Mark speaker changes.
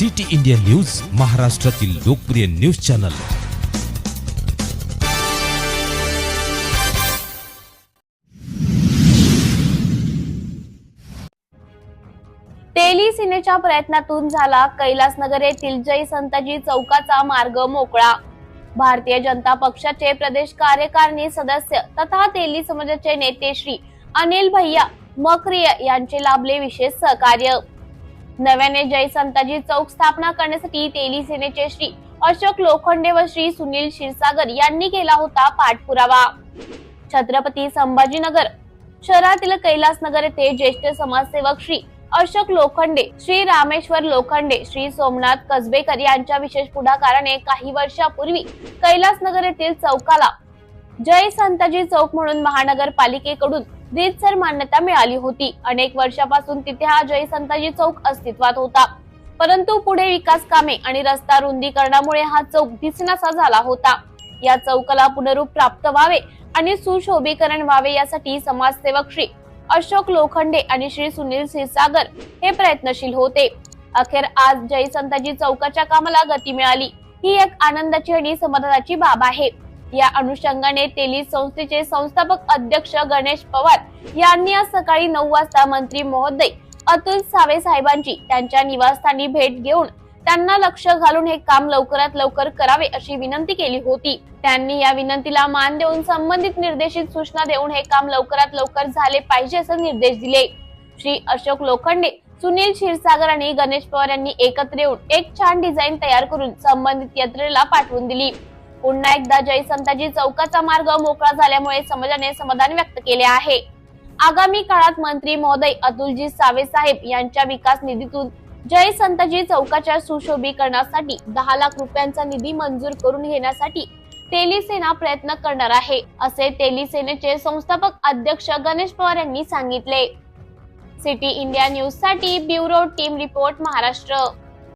Speaker 1: City India news महाराष्ट्रातील लोकप्रिय news channel.
Speaker 2: तेली सेनेच्या प्रयत्नातून झाला कैलासनगर येथील जय संताजी चौकाचा मार्ग मोकळा. भारतीय जनता पक्षाचे प्रदेश कार्यकारिणी सदस्य तथा तेली समाजाचे नेते श्री अनिल भैया मक्रिय यांचे लाभले विशेष सहकार्य. नव्याने जय संताजी चौक स्थापना करण्यासाठी तेली सेनेचे श्री अशोक लोखंडे व श्री सुनील क्षीरसागर यांनी केला होता पाठपुरावा. छत्रपती संभाजीनगर शहरातील कैलासनगर येथे ज्येष्ठ समाजसेवक श्री अशोक लोखंडे श्री रामेश्वर लोखंडे श्री सोमनाथ कसबेकर यांच्या विशेष पुढाकाराने काही वर्षापूर्वी कैलासनगर येथील चौकाला जय संताजी चौक म्हणून महानगरपालिकेकडून रीतसर मान्यता मिळाली होती. अनेक वर्षापासून तिथे हा जय संताजी चौक अस्तित्वात होता. परंतु पुढे विकास कामे आणि रस्ता रुंदीकरणामुळे हा चौक दिसनासा झाला होता. या चौकाला पुनरूप प्राप्त व्हावे आणि सुशोभीकरण व्हावे यासाठी समाजसेवक श्री अशोक लोखंडे आणि श्री सुनील क्षीरसागर हे प्रयत्नशील होते. अखेर आज जय संताजी चौकाच्या कामाला गती मिळाली. ही एक आनंदाची आणि समाधानाची बाब आहे. या अनुषंगाने तेली संस्थेचे संस्थापक अध्यक्ष गणेश पवार यांनी आज सकाळी नऊ वाजता मंत्री महोदय अतुल सावे साहेबांची त्यांच्या निवासस्थानी भेट घेऊन त्यांना लक्ष घालून हे काम लवकरात लवकर करावे अशी विनंती केली होती. त्यांनी या विनंतीला मान देऊन संबंधित निर्देशित सूचना देऊन हे काम लवकरात लवकर झाले पाहिजे असे निर्देश दिले. श्री अशोक लोखंडे सुनील क्षीरसागर आणि गणेश पवार यांनी एकत्र येऊन एक छान डिझाईन तयार करून संबंधित यंत्रणेला पाठवून दिली. पुन्हा एकदा जय संताजी चौकाचा मार्ग मोकळा झाल्यामुळे समाजाने समाधान व्यक्त केले आहे. आगामी काळात मंत्री महोदय अतुलजी सावे साहेब यांच्या विकास निधीतून जय संताजी चौकाच्या सुशोभीकरणासाठी दहा लाख रुपयांचा निधी मंजूर करून घेण्यासाठी तेलीसेना प्रयत्न करणार आहे असे तेलीसेनेचे संस्थापक अध्यक्ष गणेश पवार यांनी सांगितले. सिटी इंडिया न्यूजसाठी ब्युरो टीम रिपोर्ट महाराष्ट्र.